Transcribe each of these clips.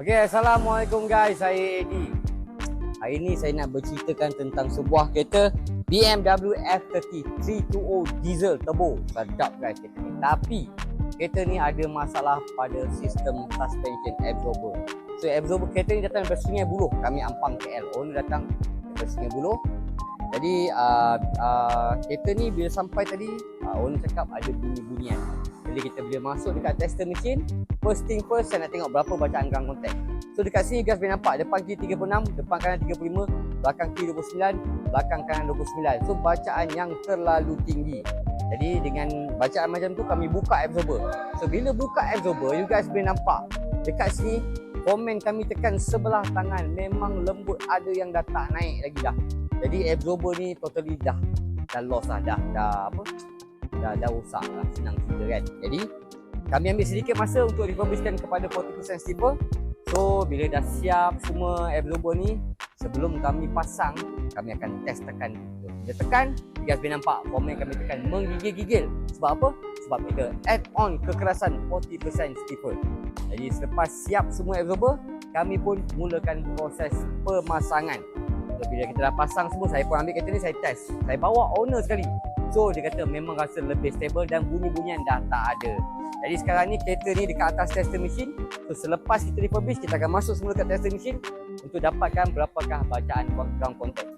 Okay, Assalamualaikum guys. Saya Eddie. Hari ini saya nak berceritakan tentang sebuah kereta BMW F30 320 diesel turbo. Sedap guys kereta ni. Tapi kereta ni ada masalah pada sistem suspension absorber. So absorber kereta ni datang daripada Sungai Buloh. Kami Ampang KL. Owner datang daripada Sungai Buloh. Jadi uh, uh, kereta ni bila sampai tadi uh, owner cakap ada bunyi-bunyian. Jadi kita bila masuk dekat tester mesin, first thing first saya nak tengok berapa bacaan gang kontak. So dekat sini guys boleh nampak depan kiri 36, depan kanan 35, belakang kiri 29, belakang kanan 29. So bacaan yang terlalu tinggi. Jadi dengan bacaan macam tu kami buka absorber. So bila buka absorber you guys boleh nampak dekat sini komen kami tekan sebelah tangan memang lembut ada yang dah tak naik lagi dah. Jadi absorber ni totally dah dah lost lah dah dah apa dah dah rosak lah senang cerita kan. Jadi kami ambil sedikit masa untuk refurbishkan kepada 40% stipple. So bila dah siap semua absorber ni sebelum kami pasang kami akan test tekan. Bila tekan you guys boleh nampak komen kami tekan menggigil-gigil. Sebab apa? Sebab kita add on kekerasan 40% stipple. Jadi selepas siap semua absorber kami pun mulakan proses pemasangan. So, bila kita dah pasang semua, saya pun ambil kereta ni, saya test. Saya bawa owner sekali. So, dia kata memang rasa lebih stable dan bunyi-bunyian dah tak ada. Jadi sekarang ni kereta ni dekat atas tester mesin. So, selepas kita refurbish, kita akan masuk semula kat tester mesin untuk dapatkan berapakah bacaan ground contact.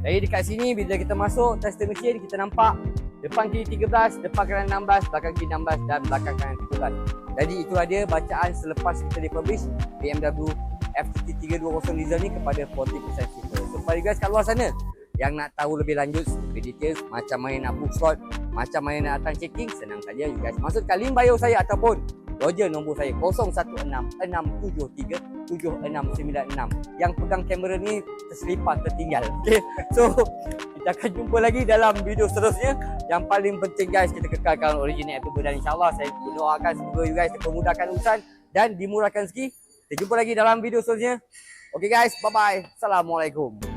Jadi dekat sini, bila kita masuk tester mesin, kita nampak depan kiri 13, depan kanan 16, belakang kiri 16 dan belakang kanan 17. Jadi itu dia bacaan selepas kita refurbish BMW FT320 diesel ni kepada 40% cheaper. So kepada guys kat luar sana yang nak tahu lebih lanjut lebih details macam mana nak book slot, macam mana nak datang checking, senang saja you guys masuk kat link bio saya ataupun Roger nombor saya 0166737696 yang pegang kamera ni terselipar tertinggal. Okay. So kita akan jumpa lagi dalam video seterusnya. Yang paling penting guys kita kekalkan original Apple dan insyaAllah saya berdoakan semoga you guys dipermudahkan urusan dan dimurahkan rezeki. Kita jumpa lagi dalam video seterusnya. Okay guys, bye bye. Assalamualaikum.